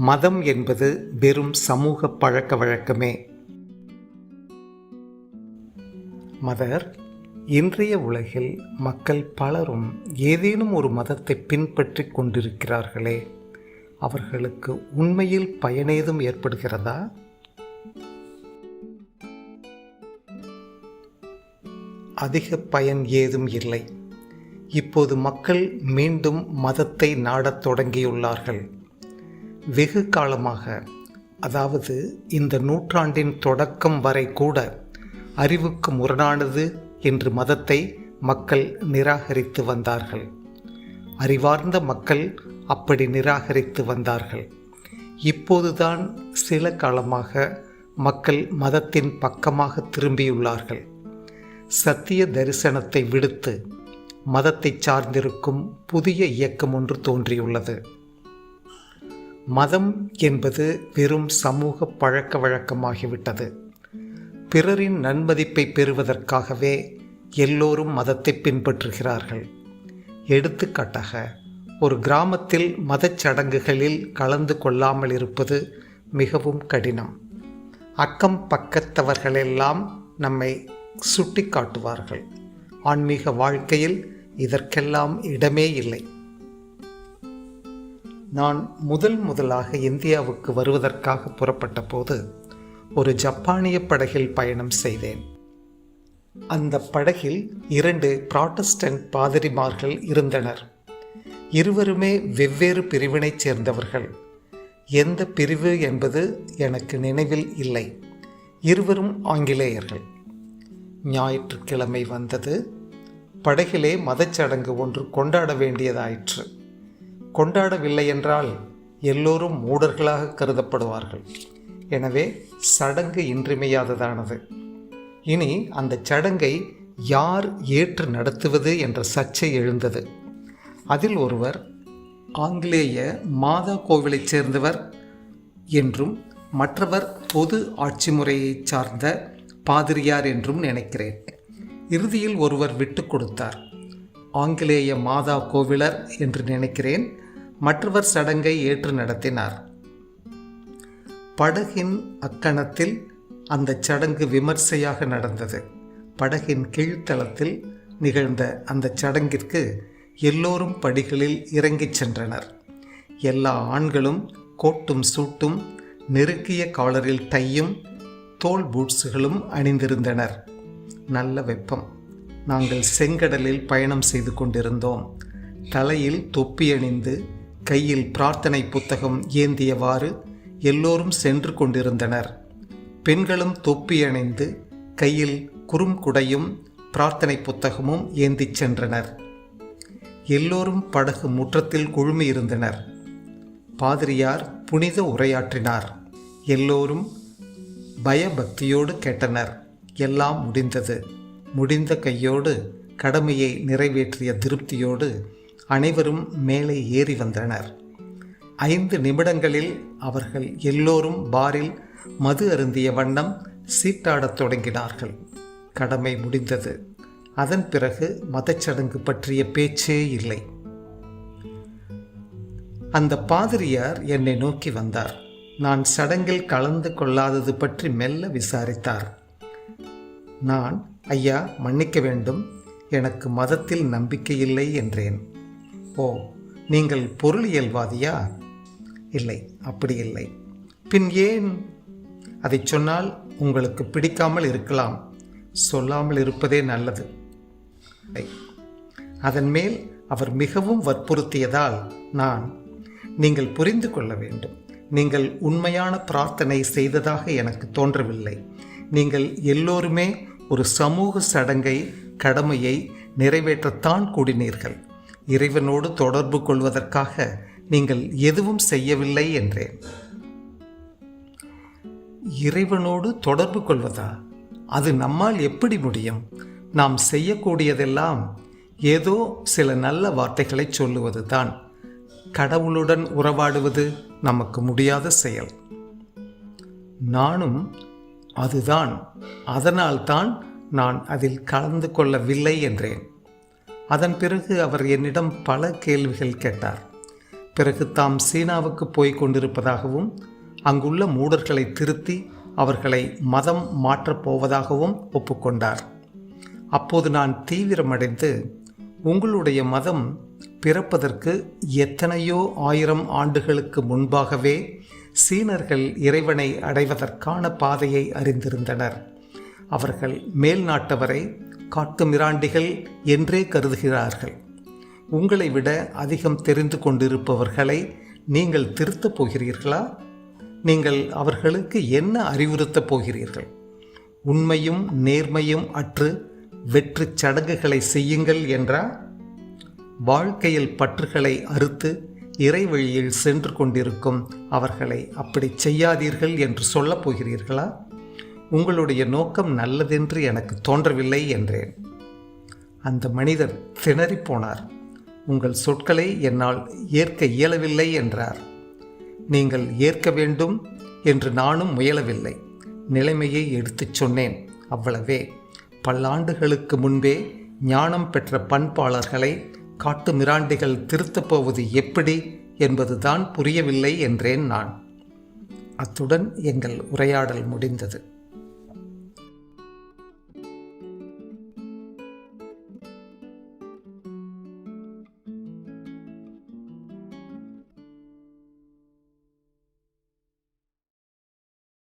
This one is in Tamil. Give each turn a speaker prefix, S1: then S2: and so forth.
S1: மதம் என்பது வெறும் சமூக பழக்க வழக்கமே. மதர் இன்றைய உலகில் மக்கள் பலரும் ஏதேனும் ஒரு மதத்தை பின்பற்றி கொண்டிருக்கிறார்களே அவர்களுக்கு உண்மையில் பயனேதும் ஏற்படுகிறதா? அதிக பயன் ஏதும் இல்லை. இப்போது மக்கள் மீண்டும் மதத்தை நாடத் தொடங்கியுள்ளார்கள். வெகு காலமாக அதாவது இந்த நூற்றாண்டின் தொடக்கம் வரை கூட அறிவுக்கு முரணானது என்று மதத்தை மக்கள் நிராகரித்து வந்தார்கள். அறிவார்ந்த மக்கள் அப்படி நிராகரித்து வந்தார்கள். இப்போதுதான் சில காலமாக மக்கள் மதத்தின் பக்கமாக திரும்பியுள்ளார்கள். சத்திய தரிசனத்தை விடுத்து மதத்தை சார்ந்திருக்கும் புதிய இயக்கம் ஒன்று தோன்றியுள்ளது. மதம் என்பது வெறும் சமூக பழக்க வழக்கமாகிவிட்டது. பிறரின் நன்மதிப்பை பெறுவதற்காகவே எல்லோரும் மதத்தை பின்பற்றுகிறார்கள். எடுத்துக்காட்டாக ஒரு கிராமத்தில் மதச் சடங்குகளில் கலந்து கொள்ளாமல் இருப்பது மிகவும் கடினம். அக்கம் பக்கத்தவர்களெல்லாம் நம்மை சுட்டி காட்டுவார்கள் ஆன்மீக வாழ்க்கையில் இதற்கெல்லாம் இடமே இல்லை. நான் முதல் முதலாக இந்தியாவுக்கு வருவதற்காக புறப்பட்ட போது ஒரு ஜப்பானிய படகில் பயணம் செய்தேன். அந்த படகில் இரண்டு ப்ராட்டஸ்டன்ட் பாதிரிமார்கள் இருந்தனர். இருவருமே வெவ்வேறு பிரிவினைச் சேர்ந்தவர்கள். எந்த பிரிவு என்பது எனக்கு நினைவில் இல்லை. இருவரும் ஆங்கிலேயர்கள். ஞாயிற்றுக்கிழமை வந்தது. படகிலே மதச்சடங்கு ஒன்று கொண்டாட வேண்டியதாயிற்று. கொண்டாடவில்லை என்றால் எல்லோரும் மூடர்களாக கருதப்படுவார்கள். எனவே சடங்கு இன்றிமையாததானது இனி அந்த சடங்கை யார் ஏற்று நடத்துவது என்ற சர்ச்சை எழுந்தது. அதில் ஒருவர் ஆங்கிலேய மாதா கோவிலைச் சேர்ந்தவர் என்றும் மற்றவர் பொது ஆட்சி முறையைச் சார்ந்த பாதிரியார் என்றும் நினைக்கிறேன். இறுதியில் ஒருவர் விட்டு கொடுத்தார். ஆங்கிலேய மாதா கோவிலர் என்று நினைக்கிறேன். மற்றவர் சடங்கை ஏற்று நடத்தினார். படகின் அக்கணத்தில் அந்த சடங்கு விமர்சையாக நடந்தது. படகின் கீழ்த்தளத்தில் நிகழ்ந்த அந்த சடங்கிற்கு எல்லோரும் படிகளில் இறங்கிச் சென்றனர். எல்லா ஆண்களும் கோட்டும் சூட்டும் நெருக்கிய காலரில் டையும் தோல் பூட்ஸுகளும் அணிந்திருந்தனர். நல்ல வெப்பம். நாங்கள் செங்கடலில் பயணம் செய்து கொண்டிருந்தோம். தலையில் தொப்பி அணிந்து கையில் பிரார்த்தனை புத்தகம் ஏந்தியவாறு எல்லோரும் சென்று கொண்டிருந்தனர். பெண்களும் தொப்பி அணிந்து கையில் குறுங்குடையும் பிரார்த்தனை புத்தகமும் ஏந்திச் சென்றனர். எல்லோரும் படகு முற்றத்தில் குழுமியிருந்தனர் பாதிரியார் புனித உரையாற்றினார். எல்லோரும் பயபக்தியோடு கேட்டனர். எல்லாம் முடிந்தது. முடிந்த கையோடு கடமையை நிறைவேற்றிய திருப்தியோடு அனைவரும் மேலே ஏறி வந்தனர். ஐந்து நிமிடங்களில் அவர்கள் எல்லோரும் பாரில் மது அருந்திய வண்ணம் சீட்டாடத் தொடங்கினார்கள். கடமை முடிந்தது. அதன் பிறகு மதச்சடங்கு பற்றிய பேச்சே இல்லை. அந்த பாதிரியார் என்னை நோக்கி வந்தார். நான் சடங்கில் கலந்து கொள்ளாதது பற்றி மெல்ல விசாரித்தார். நான் ஐயா மன்னிக்க வேண்டும். எனக்கு மதத்தில் நம்பிக்கையில்லை என்றேன். ஓ நீங்கள் பொருளியல்வாதியா இல்லை அப்படி இல்லை. பின் ஏன்? அதை சொன்னால் உங்களுக்கு பிடிக்காமல் இருக்கலாம். சொல்லாமல் இருப்பதே நல்லது. அதன் மேல் அவர் மிகவும் வற்புறுத்தியதால் நான் நீங்கள் புரிந்து கொள்ள வேண்டும். நீங்கள் உண்மையான பிரார்த்தனை செய்ததாக எனக்கு தோன்றவில்லை. நீங்கள் எல்லோருமே ஒரு சமூக சடங்கை கடமையை நிறைவேற்றத்தான் கூடினீர்கள். இறைவனோடு தொடர்பு கொள்வதற்காக நீங்கள் எதுவும் செய்யவில்லை என்றேன். இறைவனோடு தொடர்பு கொள்வதா? அது நம்மால் எப்படி முடியும்? நாம் செய்யக்கூடியதெல்லாம் ஏதோ சில நல்ல வார்த்தைகளை சொல்லுவது தான் கடவுளுடன் உறவாடுவது நமக்கு முடியாத செயல். நானும் அதுதான். அதனால்தான் நான் அதில் கலந்து கொள்ளவில்லை என்றேன். அதன் பிறகு அவர் என்னிடம் பல கேள்விகள் கேட்டார். பிறகு தாம் சீனாவுக்கு போய் கொண்டிருப்பதாகவும் அங்குள்ள மூடர்களை திருத்தி அவர்களை மதம் மாற்றப் போவதாகவும் ஒப்புக்கொண்டார் அப்போது நான் தீவிரமடைந்து உங்களுடைய மதம் பிறப்பதற்கு எத்தனையோ ஆயிரம் ஆண்டுகளுக்கு முன்பாகவே சீனர்கள் இறைவனை அடைவதற்கான பாதையை அறிந்திருந்தனர். அவர்கள் மேல் காட்டுமிராண்டிகள் என்றே கருதுகிறார்கள். உங்களை விட அதிகம் தெரிந்து கொண்டிருப்பவர்களை நீங்கள் திருத்தப் போகிறீர்களா? நீங்கள் அவர்களுக்கு என்ன அறிவுறுத்தப் போகிறீர்கள்? உண்மையும் நேர்மையும் அற்று வெற்று சடங்குகளை செய்யுங்கள் என்றா? வாழ்க்கையில் பற்றுகளை அறுத்து இறைவழியில் சென்று கொண்டிருக்கும் அவர்களை அப்படி செய்யாதீர்கள் என்று சொல்லப் போகிறீர்களா? உங்களுடைய நோக்கம் நல்லதென்று எனக்கு தோன்றவில்லை என்றேன். அந்த மனிதர் திணறிப் போனார். உங்கள் சொற்களை என்னால் ஏற்க இயலவில்லை என்றார். நீங்கள் ஏற்க வேண்டும் என்று நானும் முயலவில்லை. நிலைமையை எடுத்துச் சொன்னேன் அவ்வளவே. பல்லாண்டுகளுக்கு முன்பே ஞானம் பெற்ற பண்பாளர்களை காட்டு மிராண்டிகள் திருத்தப் போவது எப்படி என்பதுதான் புரியவில்லை என்றேன் நான். அத்துடன் எங்கள் உரையாடல் முடிந்தது.